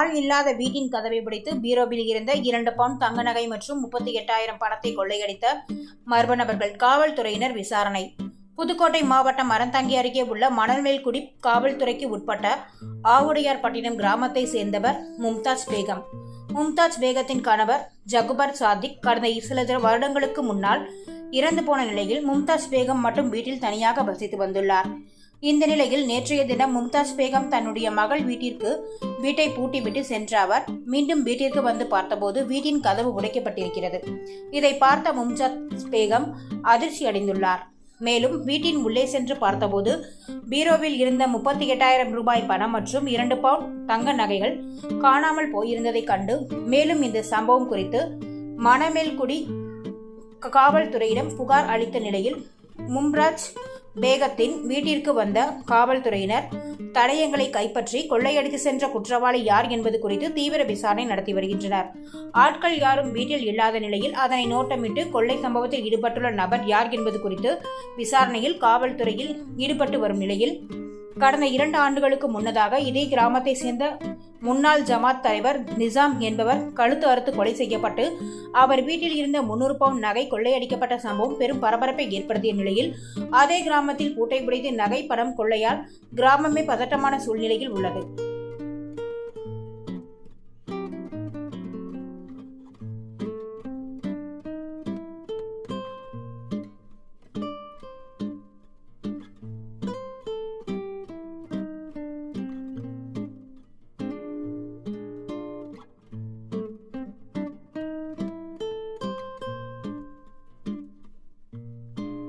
ஆள் இல்லாத வீட்டின் கதவை பிடித்து பீரோவில் இருந்த இரண்டு பவுன் தங்க நகை மற்றும் முப்பத்தி எட்டாயிரம் பணத்தை கொள்ளையடித்த மர்ம நபர்கள் காவல்துறையினர் விசாரணை. புதுக்கோட்டை மாவட்டம் அறந்தாங்கி அருகே உள்ள மணல்மேல்குடி காவல்துறைக்கு உட்பட்ட ஆவுடையார்பட்டினம் கிராமத்தை சேர்ந்தவர் மும்தாஜ் பேகம். மும்தாஜ் பேகத்தின் கணவர் ஜகுபர் சாதிக் கடந்த சில வருடங்களுக்கு முன்னால் இறந்து போன நிலையில் மும்தாஜ் பேகம் மட்டும் வீட்டில் தனியாக வசித்து வந்துள்ளார். இந்த நிலையில் நேற்றைய தினம் மும்தாஜ் பேகம் தன்னுடைய மகள் வீட்டிற்கு வீட்டை பூட்டிவிட்டு சென்ற அவர் மீண்டும் வீட்டிற்கு வந்து பார்த்தபோது வீட்டின் கதவு உடைக்கப்பட்டிருக்கிறது. இதை பார்த்த மும்தாஜ் பேகம் அதிர்ச்சி அடைந்துள்ளார். மேலும் வீட்டின் உள்ளே சென்று பார்த்தபோது பீரோவில் இருந்த முப்பத்தி எட்டாயிரம் ரூபாய் பணம் மற்றும் இரண்டு பவுண்ட் தங்க நகைகள் காணாமல் போயிருந்ததை கண்டு மேலும் இந்த சம்பவம் குறித்து மணமேல்குடி காவல்துறையிடம் புகார் அளித்த நிலையில் மும்ராஜ் பேகத்தின் வீட்டிற்கு வந்த காவல்துறையினர் தடயங்களை கைப்பற்றி கொள்ளையடித்து சென்ற குற்றவாளி யார் என்பது குறித்து தீவிர விசாரணை நடத்தி வருகின்றனர். ஆட்கள் யாரும் வீட்டில் இல்லாத நிலையில் அதனை நோட்டமிட்டு கொள்ளை சம்பவத்தில் ஈடுபட்டுள்ள நபர் யார் என்பது குறித்து விசாரணையில் காவல்துறையில் ஈடுபட்டு வரும் நிலையில் கடந்த இரண்டு ஆண்டுகளுக்கு முன்னதாக இதே கிராமத்தை சேர்ந்த முன்னாள் ஜமாத் தலைவர் நிசாம் என்பவர் கழுத்து அறுத்து கொலை செய்யப்பட்டு அவர் வீட்டில் இருந்த முன்னூறு பவுண்ட் நகை கொள்ளையடிக்கப்பட்ட சம்பவம் பெரும் பரபரப்பை ஏற்படுத்திய நிலையில் அதே கிராமத்தில் பூட்டை உடைத்து நகை பணம் கொள்ளையால் கிராமமே பதட்டமான சூழ்நிலையில் உள்ளது.